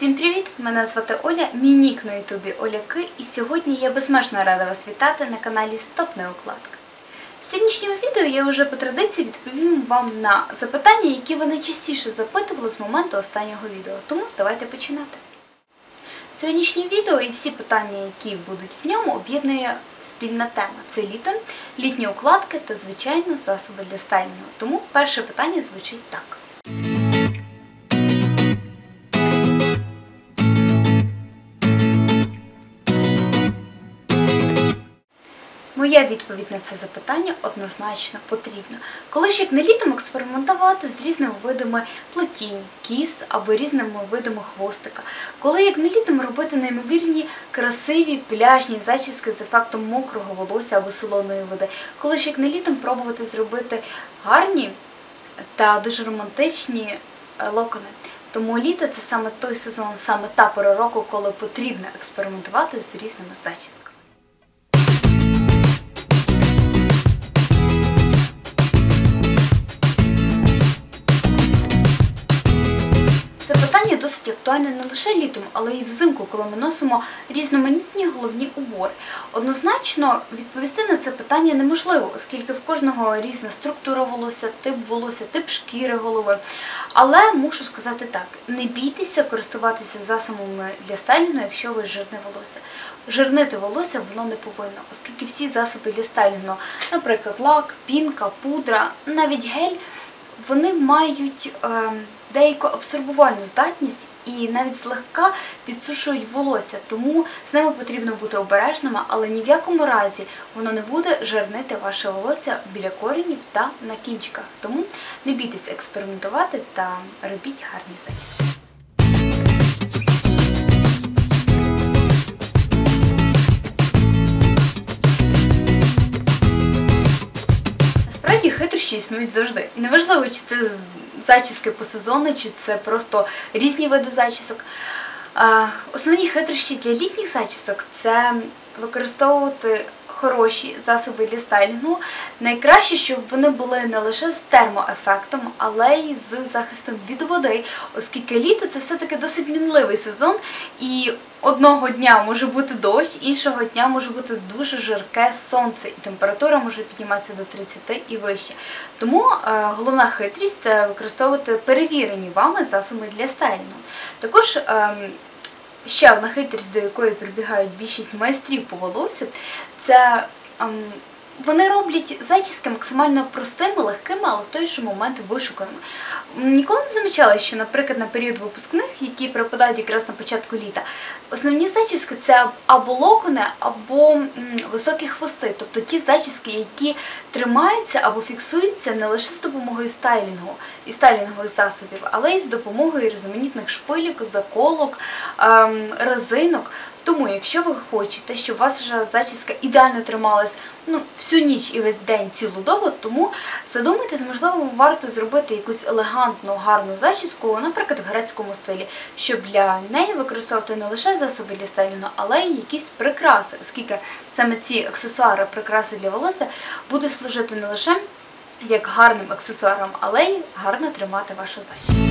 Всім привіт! Мене звати Оля, мій нік на ютубі Оляки, і сьогодні я безмежно рада вас вітати на каналі Стоп Неукладка. В сьогоднішньому відео я вже по традиції відповім вам на запитання, які ви найчастіше запитували з моменту останнього відео. Тому давайте починати. Сьогоднішнє відео і всі питання, які будуть в ньому, об'єднує спільна тема. Це літо, літні укладки та, звичайно, засоби для стайлінгу. Тому перше питання звучить так. Моя відповідь на це запитання однозначно потрібна. Коли ж як не літом експериментувати з різними видами плетінь, кіс або різними видами хвостика. Коли як не літом робити неймовірні красиві пляжні зачіски з ефектом мокрого волосся або солоної води. Коли ж як не літом пробувати зробити гарні та дуже романтичні е, локони. Тому літо це саме той сезон, саме та пора року, коли потрібно експериментувати з різними зачісками. Досить актуальне не лише літом, але й взимку, коли ми носимо різноманітні головні убори. Однозначно відповісти на це питання неможливо, оскільки в кожного різна структура волосся, тип волосся, тип шкіри голови. Але мушу сказати так: не бійтеся користуватися засобами для стайлінгу, якщо ви жирне волосся. Жирнити волосся воно не повинно, оскільки всі засоби для стайлінгу, наприклад, лак, пінка, пудра, навіть гель, вони мають е, деяку абсорбувальну здатність і навіть злегка підсушують волосся, тому з ними потрібно бути обережними, але ні в якому разі воно не буде жирнити ваше волосся біля коренів та на кінчиках. Тому не бійтесь експериментувати та робіть гарні зачіски. Насправді існують завжди. І неважливо, чи це зачіски по сезону, чи це просто різні види зачісок. Основні хитрощі для літніх зачісок це використовувати хороші засоби для стайлінгу. Найкраще, щоб вони були не лише з термоефектом, але й з захистом від води, оскільки літо це все-таки досить мінливий сезон, і одного дня може бути дощ, іншого дня може бути дуже жарке сонце, і температура може підніматися до 30 і вище. Тому е, головна хитрість це використовувати перевірені вами засоби для стайлінгу. Також е, Ще одна хитрість, до якої прибігають більшість майстрів по волосю, це ем, вони роблять зачіски максимально простими, легкими, але в той же момент вишуканими. Ніколи не замічала, що, наприклад, на період випускних, які припадають якраз на початку літа, основні зачіски це або локони, або високі хвости, тобто ті зачіски, які тримаються або фіксуються не лише з допомогою стайлінгу і стайлінгових засобів, але й з допомогою різноманітних шпилік, заколок, ем, резинок. Тому, якщо ви хочете, щоб ваша зачіска ідеально трималась ну, всю ніч і весь день цілу добу, тому задумайтесь, можливо, варто зробити якусь елегантну, гарну зачіску, наприклад, в грецькому стилі, щоб для неї використовувати не лише засоби для стайлінгу, але й якісь прикраси, оскільки саме ці аксесуари, прикраси для волосся будуть служити не лише як гарним аксесуаром, але й гарно тримати вашу зачіску.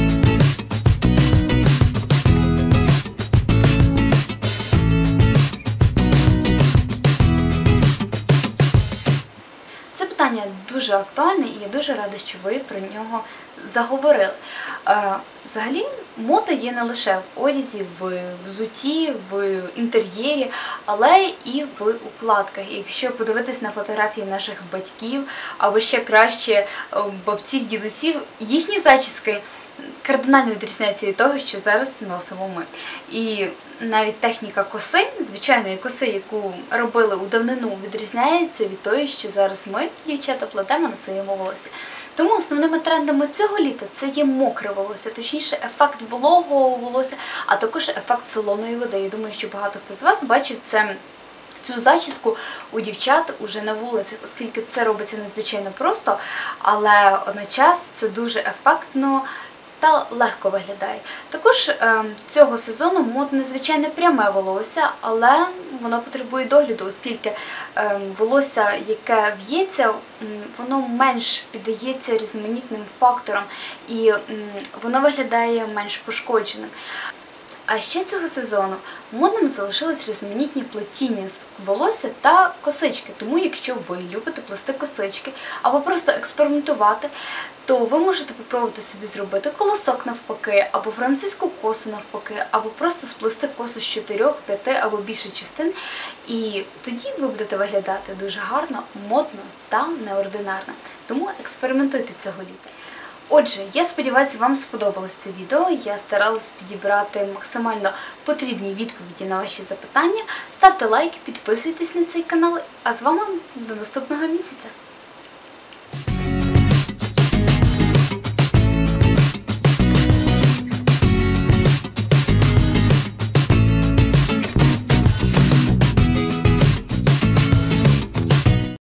Питання дуже актуальне і я дуже рада, що ви про нього заговорили. Е, Взагалі, мода є не лише в одязі, в взуті, в інтер'єрі, але і в укладках. Якщо подивитись на фотографії наших батьків або ще краще е, бабців, дідусів, їхні зачіски кардинально відрізняються від того, що зараз носимо ми. І навіть техніка коси, звичайної коси, яку робили у давнину, відрізняється від того, що зараз ми, дівчата, плетемо на своєму волосі. Тому основними трендами цього літа це є мокре волосся, точніше, ефект вологого волосся, а також ефект солоної води. Я думаю, що багато хто з вас бачив це. Цю зачіску у дівчат уже на вулицях, оскільки це робиться надзвичайно просто, але одночас це дуже ефектно та легко виглядає. Також е, цього сезону модне звичайне пряме волосся, але воно потребує догляду, оскільки е, волосся, яке в'ється, воно менш піддається різноманітним факторам і воно виглядає менш пошкодженим. А ще цього сезону модним залишилось різноманітні плетіння з волосся та косички. Тому, якщо ви любите плести косички або просто експериментувати, то ви можете попробувати собі зробити колосок навпаки, або французьку косу навпаки, або просто сплести косу з чотирьох, п'яти або більше частин. І тоді ви будете виглядати дуже гарно, модно та неординарно. Тому експериментуйте цього літа. Отже, я сподіваюся, вам сподобалось це відео. Я старалась підібрати максимально потрібні відповіді на ваші запитання. Ставте лайк, підписуйтесь на цей канал. А з вами до наступного місяця.